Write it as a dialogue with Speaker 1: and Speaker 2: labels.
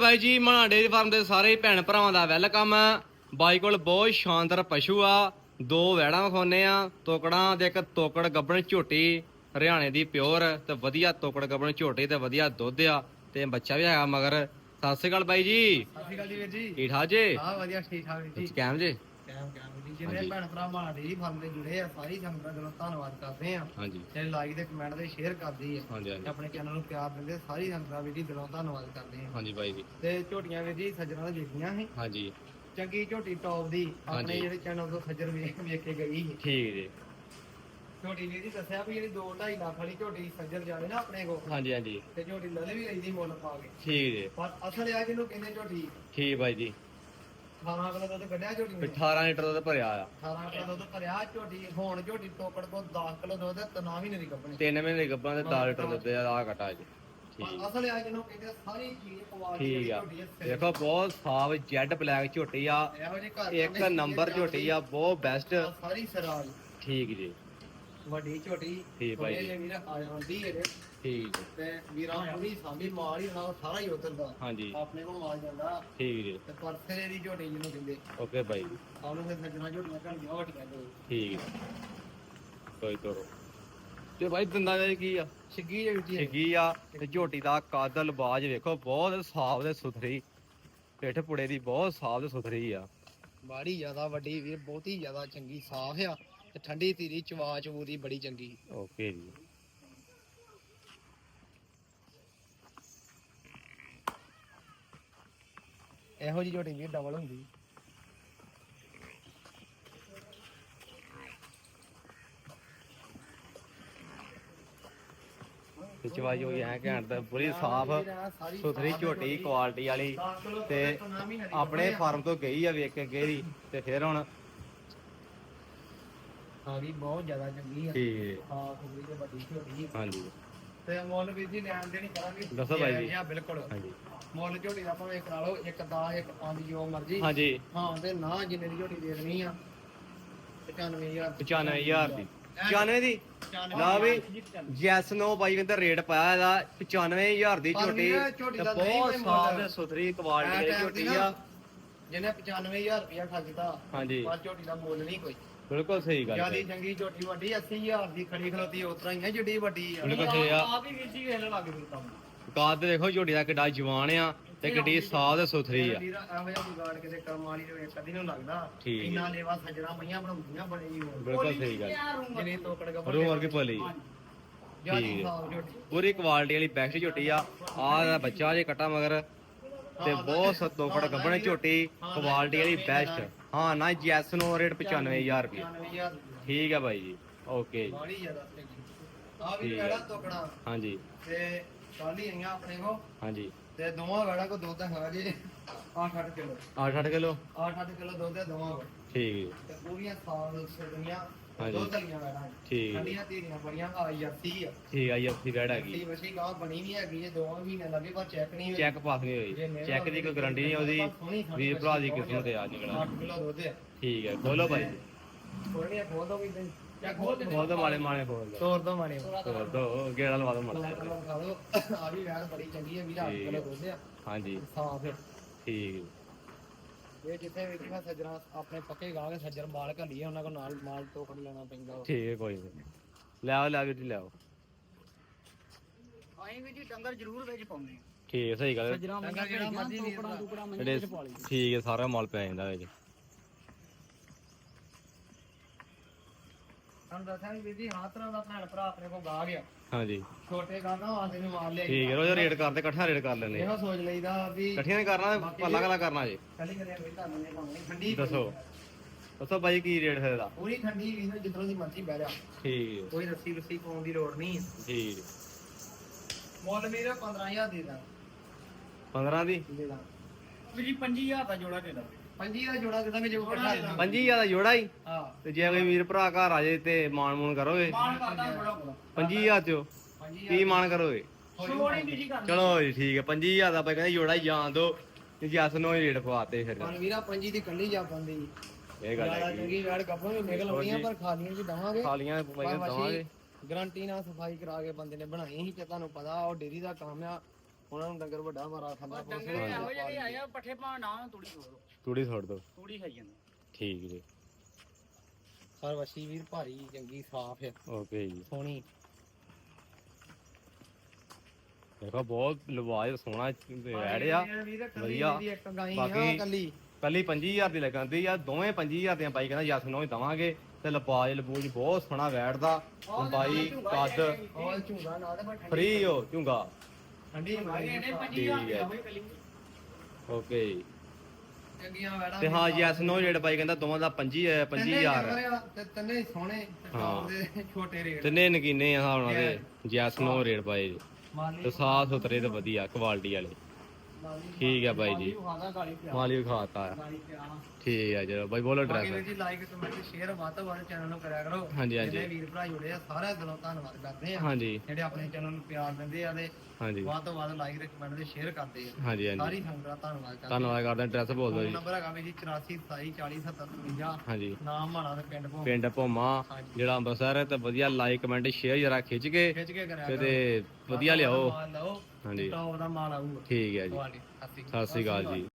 Speaker 1: ਬਾਈ ਜੀ ਮਾਣਾ dairy farm ਦੇ ਸਾਰੇ ਭੈਣ ਭਰਾਵਾਂ ਦਾ ਵੈਲਕਮ। ਬਾਈ ਕੋਲ ਬਹੁਤ ਸ਼ਾਨਦਾਰ ਪਸ਼ੂ ਆ ਦੋ ਵੈੜਾਂ ਵਿਖਾਉਨੇ ਆ ਤੋਕੜਾਂ ਤੇ ਇੱਕ ਤੋਕੜ ਗੱਬਣ ਝੋਟੀ ਹਰਿਆਣੇ ਦੀ ਪਿਓਰ ਤੇ ਵਧੀਆ ਤੋਕੜ ਗੱਬਣ ਝੋਟੀ ਤੇ ਵਧੀਆ ਦੁੱਧ ਆ ਤੇ ਬੱਚਾ ਵੀ ਹੈਗਾ ਮਗਰ। ਸਤਿ ਸ਼੍ਰੀ ਅਕਾਲ ਬਾਈ ਜੀ।
Speaker 2: ਸਤਿ ਸ਼੍ਰੀ ਅਕਾਲ ਜੀ ਵੀਰ ਜੀ।
Speaker 1: ਠੀਕ ਠਾਕ ਜੇ?
Speaker 2: ਹਾਂ ਵਧੀਆ ਠੀਕ ਠਾਕ ਜੀ।
Speaker 1: ਕੈਮ ਜੇ?
Speaker 2: ਕੈਮ ਕੈਮ। ਵੀਰ ਜੀ ਜਿਹਨੇ
Speaker 1: ਹਾਂਜੀ।
Speaker 2: ਭੈਣ ਭਰਾ ਮਾਂ ਡੇਰੀ ਫਾਰਮ ਦੇ ਜੁੜੇ ਆ ਸਾਰੀ ਸੰਗਤ ਦਾ ਦਿਲੋਂ ਧੰਨਵਾਦ ਕਰਦੇ ਆ
Speaker 1: ਹਾਂਜੀ।
Speaker 2: ਜਿਹੜੇ ਲਾਈਕ ਤੇ ਕਮੈਂਟ ਤੇ ਸ਼ੇਅਰ ਕਰਦੀ ਆ
Speaker 1: ਹਾਂਜੀ
Speaker 2: ਤੇ
Speaker 1: ਹਾਂਜੀ
Speaker 2: ਆਪਣੇ ਚੈਨਲ ਨੂੰ ਪਿਆਰ ਦਿੰਦੇ ਸਾਰੀ ਸੰਗਤ ਦਾ ਵੀਰ ਜੀ ਦਿਲੋਂ ਧੰਨਵਾਦ ਕਰਦੇ ਆ।
Speaker 1: ਹਾਂਜੀ ਬਾਈ ਜੀ।
Speaker 2: ਤੇ ਝੋਟੀਆਂ ਵੀਰ ਜੀ ਸੱਜਣਾ ਨੇ ਦੇਖੀਆਂ ਸੀ?
Speaker 1: ਹਾਂਜੀ।
Speaker 2: ਚੰਗੀ ਝੋਟੀ ਟੌਪ ਦੀ ਆਪਣੇ
Speaker 1: ਹਾਂਜੀ।
Speaker 2: ਜਿਹੜੇ ਚੈਨਲ ਤੋਂ ਸੱਜਣ ਵੇਖ ਵੇਖ ਕੇ ਗਈ ਸੀ।
Speaker 1: ਠੀਕ ਜੀ।
Speaker 2: ਝੋਟੀ ਵੀਰ ਜੀ ਦੱਸਿਆ ਵੀ ਜਿਹੜੀ 2 2.5 ਲੱਖ ਵਾਲੀ ਝੋਟੀ ਸੱਜਣ ਜਾਵੇ ਨਾ ਆਪਣੇ ਕੋ
Speaker 1: ਹਾਂਜੀ ਹਾਂਜੀ।
Speaker 2: ਤੇ ਝੋਟੀ ਲੱਲੇ ਵੀ ਲੈਂਦੀ ਮੁੱਲ ਪਾ ਕੇ।
Speaker 1: ਠੀਕ ਜੀ।
Speaker 2: ਪਰ ਅਸਲ ਆ ਜਿਹਨੂੰ ਕਹਿੰਦੇ ਝੋਟੀ।
Speaker 1: ਠੀਕ ਬਾਈ ਜੀ।
Speaker 2: 18 ਕਿਲੋ ਦੁੱਧ ਕੱਢਿਆ ਝੋਟੀ ਨੇ।
Speaker 1: 18 ਲੀਟਰ ਦੁੱਧ ਭਰਿਆ ਆ।
Speaker 2: 18 ਕਿਲੋ ਦੁੱਧ ਭਰਿਆ ਝੋਟੀ ਹੁਣ ਝੋਟੀ ਟੋਕੜ ਕੋ 10 ਕਿਲੋ ਦੁੱਧ ਤੇ ਨਾ ਵੀ ਨਹੀਂ ਕੱਪਣੀ
Speaker 1: 3 ਮਹੀਨੇ ਗੱਬਾਂ ਦੇ 10 ਲੀਟਰ ਦੁੱਧ ਆ ਆਹ ਕਟਾ ਜੀ।
Speaker 2: ਅਸਲ ਆ ਜਿਹਨੂੰ ਕਹਿੰਦੇ ਸਾਰੀ ਚੀਜ਼ ਕੁਆਲਿਟੀ
Speaker 1: ਠੀਕ ਆ। ਦੇਖੋ ਬਹੁਤ ਸਾਫ਼ ਜੈਡ ਬਲੈਕ ਝੋਟੀ ਆ। ਇੱਕ ਨੰਬਰ ਝੋਟੀ ਆ ਬਹੁਤ ਬੈਸਟ
Speaker 2: ਸਾਰੀ ਸਰਾਜ।
Speaker 1: ਠੀਕ ਜੀ।
Speaker 2: ਵੱਡੀ ਝੋਟੀ
Speaker 1: ਠੀਕ ਭਾਈ ਜੀ।
Speaker 2: ਵੀਰ ਆ ਜਾਂਦੀ ਇਹਦੇ।
Speaker 1: ਠੀਕ ਜੀ
Speaker 2: ਤੇ ਵੀਰਾਂ ਪੂਰੀ ਸਾਂਭੀ ਮਾਲ ਹੀ ਨਾਲ ਸਾਰਾ ਹੀ ਉਧਰ ਦਾ।
Speaker 1: ਹਾਂਜੀ।
Speaker 2: ਆਪਣੇ ਕੋਲ ਮਾਲ ਜਾਂਦਾ।
Speaker 1: ਠੀਕ ਜੀ।
Speaker 2: ਤੇ ਪਰਸਰੇ ਦੀ ਝੋਟੀ ਜਿਹਨੂੰ ਕਹਿੰਦੇ।
Speaker 1: ਓਕੇ ਬਾਈ ਜੀ
Speaker 2: ਸਾਨੂੰ ਫਿਰ ਸੱਜਣਾ ਝੋਟੀਆਂ ਘੜੀਆਂ ਹੋਟੀਆਂ ਦੋ
Speaker 1: ਠੀਕ ਜੀ ਕੋਈ ਤੋਰੋ। ਤੇ ਬਾਈ ਦੰਦਾਂ ਦਾ ਕੀ ਆ?
Speaker 2: ਛਿੱਗੀ ਜਿਹੀ ਜੀ
Speaker 1: ਛਿੱਗੀ ਆ ਤੇ ਝੋਟੀ ਦਾ ਕਾਦਲ ਬਾਜ ਵੇਖੋ ਬਹੁਤ ਸਾਫ਼ ਤੇ ਸੁਥਰੀ। ਪਿੱਠ ਪੁੜੇ ਦੀ ਬਹੁਤ ਸਾਫ਼ ਤੇ ਸੁਥਰੀ ਆ।
Speaker 2: ਬਾੜੀ ਜ਼ਿਆਦਾ ਵੱਡੀ ਵੀਰ ਬਹੁਤੀ ਜ਼ਿਆਦਾ ਚੰਗੀ ਸਾਫ਼ ਆ। ਤੇ ਠੰਡੀ ਧੀਰੀ ਚਵਾ ਚਵੂਰੀ ਬੜੀ ਚੰਗੀ
Speaker 1: ਓਕੇ ਜੀ।
Speaker 2: ਇਹੋ ਜਿਹੀ ਝੋਟੀ ਵੀਰ ਡਬਲ ਹੁੰਦੀ।
Speaker 1: ਤੇ ਚਵਾਈ ਹੋਈ ਐ ਘੈਂਟ ਦਾ ਪੂਰੀ ਸਾਫ਼ ਸੁਥਰੀ ਝੋਟੀ ਕੁਆਲਿਟੀ ਵਾਲੀ ਤੇ ਆਪਣੇ ਫਾਰਮ ਤੋਂ ਗਈ ਆ ਵੇਖ ਕੇ ਗੇਰੀ ਤੇ ਫਿਰ ਹੁਣ
Speaker 2: ਵੀ ਬਹੁਤ ਜ਼ਿਆਦਾ ਚੰਗੀ ਆ।
Speaker 1: ਠੀਕ।
Speaker 2: ਹਾਂ ਕੁੜੀ ਤੇ ਵੱਡੀ ਝੋਟੀ
Speaker 1: ਹਾਂਜੀ।
Speaker 2: ਤੇ ਮੁੱਲ ਵੀਰ ਜੀ ਲੈਣ ਦੇਣੀ ਕਰਾਂਗੇ।
Speaker 1: ਦੱਸੋ ਭਾਈ ਜੀ।
Speaker 2: ਹਾਂ ਬਿਲਕੁਲ।
Speaker 1: ਹਾਂਜੀ।
Speaker 2: ਮੁੱਲ ਝੋਟੀ ਦਾ ਭਾਵੇਂ ਕਰਾ ਲਓ ਇੱਕ 10 ਇੱਕ 5 ਜੋ ਮਰਜ਼ੀ।
Speaker 1: ਹਾਂਜੀ।
Speaker 2: ਹਾਂ ਤੇ ਨਾ ਜਿੰਨੇ ਦੀ ਝੋਟੀ ਦੇ ਦੇਣੀ ਆ 95000
Speaker 1: 95000 ਦੀ। 95 ਦੀ। ਲਾ ਵੀ ਜੈਸ ਨੋ ਬਾਈ ਕਹਿੰਦਾ ਰੇਟ ਪਾਇਆ ਇਹਦਾ। 95000 ਦੀ ਝੋਟੀ। ਤੇ ਬਹੁਤ ਸਾਫ਼। ਤੇ ਸੁਥਰੀ ਕੁਆਲਿਟੀ ਦੀ ਝੋਟੀ ਆ।
Speaker 2: ਜਿਹਨੇ 95000 ਰੁਪਇਆ ਖਰਚਤਾ
Speaker 1: ਹਾਂਜੀ।
Speaker 2: ਪਰ ਝੋਟੀ ਦਾ ਮੁੱਲ ਨਹੀਂ ਕੋਈ।
Speaker 1: ਬਿਲਕੁਲ ਸਹੀ ਗੱਲ
Speaker 2: ਜਿਆਦੀ
Speaker 1: ਹੈ।
Speaker 2: ਚੰਗੀ ਝੋਟੀ ਵੱਡੀ 80000 ਦੀ ਖੜੀ ਖਲੋਤੀ ਉਤਰਾ ਹੀ ਆ ਜਿੱਡੀ ਵੱਡੀ ਆ।
Speaker 1: ਬਿਲਕੁਲ ਸਹੀ ਆ।
Speaker 2: ਆਪ ਹੀ ਵੀਰ ਜੀ ਵੇਖ ਲੱਗ ਗਈ ਕੰਮ।
Speaker 1: ਕਾਦ ਦੇਖੋ ਝੋਟੀ ਦਾ ਕਿੱਡਾ ਜਵਾਨ ਆ ਤੇ ਕਿੱਡੀ ਤੇ ਸੁਥਰੀ ਆ।
Speaker 2: ਵੀਰ ਇਹੋ ਜਿਹਾ ਵਿਗਾੜ ਕੇ ਤੇ ਕਰਮ ਵਾਲੀ ਦੇ ਕਦੀ ਨੂੰ ਲੱਗਦਾ।
Speaker 1: ਠੀਕ ਹੈ।
Speaker 2: ਇੰਨਾ ਲੇਵਾ ਸੱਜਣਾ ਮਈਆਂ ਬਣਾਉਂਦੀਆਂ ਬੜੇ ਹੀ ਹੋਰ
Speaker 1: ਬਿਲਕੁਲ ਸਹੀ ਗੱਲ।
Speaker 2: ਜਿਹਨੇ ਤੋਕੜ ਗਾ
Speaker 1: ਰੂਹ ਵਰਗੀ ਭਲੀ।
Speaker 2: ਜਿਆਦੀ
Speaker 1: ਠੀਕ ਹੈ।
Speaker 2: ਸਾਫ਼ ਝੋਟੀ।
Speaker 1: ਪੂਰੀ ਕੁਆਲਿਟੀ ਵਾਲੀ ਬੈਸਟ ਝੋਟੀ ਆ। ਆਹ ਦਾ ਬੱਚਾ ਜੇ ਕਟਾ ਮਗਰ ਤੇ ਬਹੁਤ ਸਤੋਕੜ ਗੱਬਣੇ ਝੋਟੀ ਕੁਆਲਿਟੀ ਵਾਲੀ ਬੈਸਟ ਹਾਂ ਨਾ ਜੈਸ ਨੋ ਰੇਟ 95000 ਰੁਪਏ।
Speaker 2: 95000
Speaker 1: ਠੀਕ ਆ ਬਾਈ ਜੀ। ਓਕੇ ਜੀ।
Speaker 2: ਬਾੜੀ ਜ਼ਿਆਦਾ ਆ ਵੀ
Speaker 1: ਹੈ।
Speaker 2: ਕਿਹੜਾ ਤੋਕੜਾ।
Speaker 1: ਹਾਂਜੀ
Speaker 2: ਤੇ ਕੱਲ ਹੀ ਆਈਆਂ ਆਪਣੇ ਕੋ
Speaker 1: ਹਾਂਜੀ
Speaker 2: ਤੇ ਦੋਵਾਂ ਵੇੜਾ ਕੋ ਦੁੱਧ ਹੈਗਾ ਜੀ। 8-8 ਕਿਲੋ।
Speaker 1: 8-8 ਕਿਲੋ।
Speaker 2: 8-8 ਕਿਲੋ ਦੁੱਧ ਹੈ ਦੋਵਾਂ ਕੋਲ।
Speaker 1: ਠੀਕ।
Speaker 2: ਤੇ ਪੂਰੀਆਂ ਸੁਣੀਆਂ
Speaker 1: ਹਾਂਜੀ। ਠੀਕ।
Speaker 2: ਠੰਡੀਆਂ ਬੜੀਆਂ ਆ।
Speaker 1: ਠੀਕ ਆ ਜੀ ਅੱਸੀ ਰੈਡ ਹੈਗੀ
Speaker 2: ਟੀ ਵਸੀ ਗਾਹ ਬਣੀ ਨਹੀਂ ਹੈਗੀ ਇਹ ਦੋਵਾਂ ਮਹੀਨੇ ਲੱਗੇ ਪਰ ਚੈੱਕ ਨਹੀਂ ਹੋਈ।
Speaker 1: ਚੈੱਕ ਪਾਸ ਨਹੀਂ ਹੋਈ। ਚੈੱਕ ਦੀ ਕੋਈ ਗਾਰੰਟੀ ਨਹੀਂ ਉਹਦੀ। ਵੀਰ ਭਰਾ ਦੀ ਕਿਸਮਤ ਆ। ਨਿਕਲਣਾ
Speaker 2: 8 ਕਿਲੋ ਦੁੱਧ ਹੈ
Speaker 1: ਠੀਕ ਹੈ ਖੋਲੋ ਭਾਈ।
Speaker 2: ਖੋਲ ਦੋ ਵੀ ਤੇ। ਚੈੱਕ ਖੋਲ ਦੇ।
Speaker 1: ਖੋਲ ਦੋ ਮਾਲੇ ਮਾਲੇ ਖੋਲ ਦੋ।
Speaker 2: ਤੋੜ ਦੋ ਮਾਣੇ
Speaker 1: ਖੋਲ ਦੋ ਗੇੜਾ ਲਵਾ ਦੋ ਮਾਲੇ
Speaker 2: ਖਾ ਲਓ ਆ ਵੀ ਵੈੜ ਬੜੀ ਚੰਗੀ ਹੈ ਵੀਰ 8
Speaker 1: ਠੀਕ।
Speaker 2: ਕਿਲੋ ਦੁੱਧ ਆ।
Speaker 1: ਹਾਂਜੀ।
Speaker 2: ਸਾਫ਼ ਹੈ
Speaker 1: ਠੀਕ।
Speaker 2: ਇਹ ਜਿੱਥੇ ਵੀ ਮੈਂ ਸੱਜਣਾ ਆਪਣੇ ਪੱਕੇ ਗਾਹ ਕੇ ਸੱਜਣ ਮਾਲ ਘੱਲੀਏ ਉਹਨਾਂ ਕੋਲ ਨਾਲ ਮਾਲ ਤੋਕੜ ਲੈਣਾ ਪੈਂਦਾ। ਵਾ।
Speaker 1: ਠੀਕ ਹੈ ਕੋਈ ਨਹੀਂ। ਲੈ ਆਓ ਲੈ ਆਓ ਜੀ ਲੈ ਆਓ
Speaker 2: ਅਸੀਂ ਵੀ ਜੀ ਡੰਗਰ ਜ਼ਰੂਰ ਵਿੱਚ ਪਾਉਂਦੇ ਆ।
Speaker 1: ਠੀਕ ਹੈ ਸਹੀ ਗੱਲ ਹੈ।
Speaker 2: ਡੰਗਰ ਜਿਹੜਾ ਮਰਜ਼ੀ ਵੀਰ ਦਾ
Speaker 1: ਜਿਹੜੇ ਠੀਕ ਹੈ ਸਾਰਾ ਮਾਲ ਪੈ ਜਾਂਦਾ ਵਿੱਚ।
Speaker 2: ਤੁਹਾਨੂੰ ਦੱਸਿਆ ਵੀ ਵੀਰ ਜੀ ਹਰ ਤਰ੍ਹਾਂ ਦਾ ਭੈਣ ਭਰਾ ਆਪਣੇ ਕੋਲ ਗਾਹ ਗਿਆ
Speaker 1: ਹਾਂਜੀ।
Speaker 2: ਛੋਟੇ ਗਾਹਾਂ ਵਾਸਤੇ ਵੀ ਮਾਲ ਲਿਆ
Speaker 1: ਠੀਕ ਹੈ ਰੋਜ਼ ਰੇਟ ਕਰਦੇ ਇਕੱਠਾ ਰੇਟ ਕਰ ਲੈਂਦੇ
Speaker 2: ਇਹੋ ਸੋਚ ਲਈਦਾ ਵੀ
Speaker 1: ਇਕੱਠੀਆਂ ਨਹੀਂ ਕਰਨਾ ਪੱਲਾ ਕਲਾ ਕਰਨਾ ਜੀ।
Speaker 2: ਕੱਲੀ ਕਦੇ ਕੋਈ ਤੁਹਾਨੂੰ ਨਹੀਂ ਪਾਉਣੀ। ਠੰਡੀ
Speaker 1: ਦੱਸੋ। ਦੱਸੋ ਬਾਈ ਕੀ ਰੇਟ ਹੈ ਇਹਦਾ?
Speaker 2: ਪੂਰੀ ਠੰਡੀ ਵੀ ਜਿੱਦੋਂ ਦੀ ਮਰਜ਼ੀ ਬਹਿ ਜਾ।
Speaker 1: ਠੀਕ
Speaker 2: ਕੋਈ ਰੱਸੀ ਰੱਸੀ ਪਾਉਣ ਦੀ ਲੋੜ ਨਹੀਂ।
Speaker 1: ਠੀਕ। ਹੈ।
Speaker 2: ਮੁੱਲ ਮੇਰਾ 15000 ਦੇ ਦਾਂ।
Speaker 1: 15 ਦੀ?
Speaker 2: ਦੇ ਦਾਂ। ਵੀ ਜੀ 25000 ਦਾ ਜੋੜਾ ਦੇ ਦਾਂ। 25 ਦਾ ਜੋੜਾ ਦੇ ਦਾਂਗੇ ਜੇ ਕੋਈ ਲੈਣਾ।
Speaker 1: 25000 ਦਾ ਜੋੜਾ ਹੀ।
Speaker 2: ਹਾਂ।
Speaker 1: ਤੇ ਜੇ ਕੋਈ ਵੀਰ ਭਰਾ ਘਰ ਆ ਜਾਏ ਤੇ ਮਾਣ ਮੂਣ ਕਰੋਗੇ?
Speaker 2: ਮਾਨ ਕਰਦਾ ਥੋੜਾ ਬੋਲਾ
Speaker 1: 25000 ਚੋ
Speaker 2: 25000
Speaker 1: ਕੀ ਮਾਣ ਕਰੋਗੇ?
Speaker 2: ਛੋੜੀ ਵੀ ਜੀ ਕਰ।
Speaker 1: ਚਲੋ ਜੀ ਠੀਕ ਹੈ। 25000 ਦਾ ਆਪਾਂ ਕਹਿੰਦੇ ਜੋੜਾ ਹੀ ਜਾਣ ਦੋ। ਤੇ ਜੱਸ ਨੂੰ ਹੀ ਰੇਟ ਪਵਾਤੇ ਫਿਰ।
Speaker 2: ਮਨ ਵੀਰਾ 25 ਦੀ ਕੱਲੀ ਜਾ ਪਾਉਂਦੀ
Speaker 1: ਇਹ ਗੱਲ
Speaker 2: ਜ਼ਿਆਦਾ
Speaker 1: ਹੈ
Speaker 2: ਚੰਗੀ ਵੈੜ ਕੱਪੋਂ ਵੀ ਨਿਕਲ ਆਉਣੀਆਂ ਪਰ ਖਾਲੀਆਂ ਵੀ ਦਵਾਂਗੇ।
Speaker 1: ਖਾਲੀਆਂ ਪਾਈਆਂ ਦਵਾਂਗੇ।
Speaker 2: ਗਰੰਟੀ ਨਾਲ ਸਫ਼ਾਈ ਕਰਾ ਕੇ ਬੰਦੇ ਨੇ ਬਣਾਈ ਸੀ ਤੇ ਤੁਹਾਨੂੰ ਪਤਾ ਉਹ ਡੇਰੀ ਦਾ ਕੰਮ ਆ। ਉਹਨਾਂ ਨੂੰ ਡੰਗਰ ਵੱਡਾ ਮਾਰਾ ਖਾਂਦਾ
Speaker 3: ਡੰਗਰ ਇਹੋ ਜਿਹੇ ਆਏ ਆ ਪੱਠੇ ਪਾਣ ਨਾ ਤੂੜੀ ਛੋੜੋ
Speaker 1: ਤੂੜੀ ਛੋੜ ਦੋ।
Speaker 3: ਤੂੜੀ ਖਾਈ ਜਾਂਦੇ।
Speaker 1: ਠੀਕ ਜੀ।
Speaker 2: ਪਰ ਵਸ਼ੀ ਵੀਰ ਭਾਰੀ ਚੰਗੀ ਸਾਫ਼ ਹੈ
Speaker 1: ਓਕੇ ਜੀ।
Speaker 2: ਸੋਹਣੀ।
Speaker 1: ਦੇਖੋ ਬਹੁਤ ਲਵਾਜ ਸੋਹਣਾ ਵੈੜ ਆ। ਵਧੀਆ।
Speaker 2: ਵਧੀਆ ਇੱਕ ਗਾਈ ਆ
Speaker 1: ਬਾਕੀ-
Speaker 2: ਕੱਲੀ
Speaker 1: ਕੱਲੀ 25000 ਦੀ ਲੱਗਾਂਦੀ ਆ। ਦੋਵੇਂ 25000 ਦੀਆਂ ਬਾਈ ਕਹਿੰਦਾ ਯਸ ਨੂੰ ਦਵਾਂਗੇ। ਤੇ ਲਪਾਜ ਲਬੂਜ ਬਹੁਤ ਸੋਹਣਾ ਵੈੜਦਾ ਬਾਈ ਕੱਦ।
Speaker 2: ਔਰ ਝੂਗਾ ਨਾਲ ਤੇ ਠੰਡੀ
Speaker 1: ਫ੍ਰੀ ਹੋ ਝੁੰਗਾ
Speaker 2: ਠੰਡੀ
Speaker 1: ਠੀਕ
Speaker 3: 25000 ਦੀ
Speaker 1: ਹੈ।
Speaker 3: ਹੋਵੇ ਕੱਲੀ।
Speaker 1: ਓਕੇ
Speaker 2: ਚੰਗੀਆਂ ਵੈੜਾਂ
Speaker 1: ਤੇ ਹਾਂ ਯਸ ਨੋ ਜਿਹੜੇ ਬਾਈ ਕਹਿੰਦਾ ਦੋਵਾਂ ਦਾ 25 ਹੈ 25000
Speaker 2: ਤੇ ਤੰਨੇ ਹੀ ਸੋਹਣੇ ਤੇ
Speaker 1: ਹਾਂ।
Speaker 2: ਦੇ ਛੋਟੇ ਰੇਟ।
Speaker 1: ਤਿੰਨੇ ਨਗੀਨੇ ਆ ਹਿਸਾਬ ਨਾਲ ਤੇ ਯਸ ਨੋ ਰੇਟ ਪਾਏ ਜੀ।
Speaker 2: ਮਾਲੀ
Speaker 1: ਤੇ ਸਾਫ਼ ਸੁਥਰੇ ਤੇ ਵਧੀਆ ਕੁਆਲਿਟੀ ਵਾਲੇ। ਠੀਕ ਹੈ ਬਾਈ ਜੀ। ਮਾਲੀ ਵਿਖਾਤਾ ਆ। ਠੀਕ ਹੈ ਚਲੋ ਬਾਈ ਬੋਲੋ
Speaker 2: ਬਾਕੀ ਵੀਰ
Speaker 1: ਐਡਰੈਸ
Speaker 2: ਜੀ ਲਾਈਕ ਕਮੈਂਟ ਸ਼ੇਅਰ ਵੱਧ ਤੋਂ ਵੱਧ ਚੈਨਲ ਨੂੰ ਕਰਿਆ ਕਰੋ।
Speaker 1: ਹਾਂਜੀ, ਹਾਂਜੀ।
Speaker 2: ਜਿਹੜੇ ਵੀਰ ਭਰਾ ਜੁੜੇ ਆ ਸਾਰਿਆਂ ਦਿਲੋਂ ਧੰਨਵਾਦ ਕਰਦੇ ਆ।
Speaker 1: ਹਾਂਜੀ।
Speaker 2: ਜਿਹੜੇ ਆਪਣੇ ਚੈਨਲ ਨੂੰ ਪਿਆਰ ਦਿੰਦੇ ਆ ਤੇ
Speaker 1: ਹਾਂਜੀ।
Speaker 2: ਵੱਧ ਤੋਂ ਵੱਧ ਲਾਈਕ ਕਮੈਂਟ ਤੇ ਸ਼ੇਅਰ ਕਰਦੇ ਆ।
Speaker 1: ਹਾਂਜੀ ਹਾਂਜੀ।
Speaker 2: ਸਾਰੀ ਸੰਗਤ ਦਾ ਧੰਨਵਾਦ ਕਰਦੇ
Speaker 1: ਧੰਨਵਾਦ ਕਰਦੇ ਐਡਰੈਸ ਬੋਲ ਦਿਓ ਜੀ।
Speaker 2: ਨੰਬਰ ਹੈਗਾ ਵੀ ਜੀ 84 27 40 70 53
Speaker 1: ਹਾਂਜੀ।
Speaker 2: ਨਾਮ ਮਾਣਾ ਤੇ ਪਿੰਡ ਭੋਂ
Speaker 1: ਪਿੰਡ ਭੋਮਾ। ਜਿਹੜਾ ਅੰਮ੍ਰਿਤਸਰ ਹੈ ਤੇ ਵਧੀਆ ਲਾਈਕ ਕਮੈਂਟ ਸ਼ੇਅਰ ਜਰਾ ਖਿੱਚ ਕੇ
Speaker 2: ਖਿੱਚ ਕੇ ਕਰਿਆ
Speaker 1: ਤੇ ਵਧੀਆ ਲਿਆਓ। ਹਾਂਜੀ।
Speaker 2: ਟੌਪ ਦਾ ਮਾਲ ਆਊਗਾ।
Speaker 1: ਠੀਕ ਹੈ ਜੀ।
Speaker 2: ਤੁਹਾਡੇ।
Speaker 1: ਸਤਿ ਸ੍ਰੀ ਅਕਾਲ ਜੀ।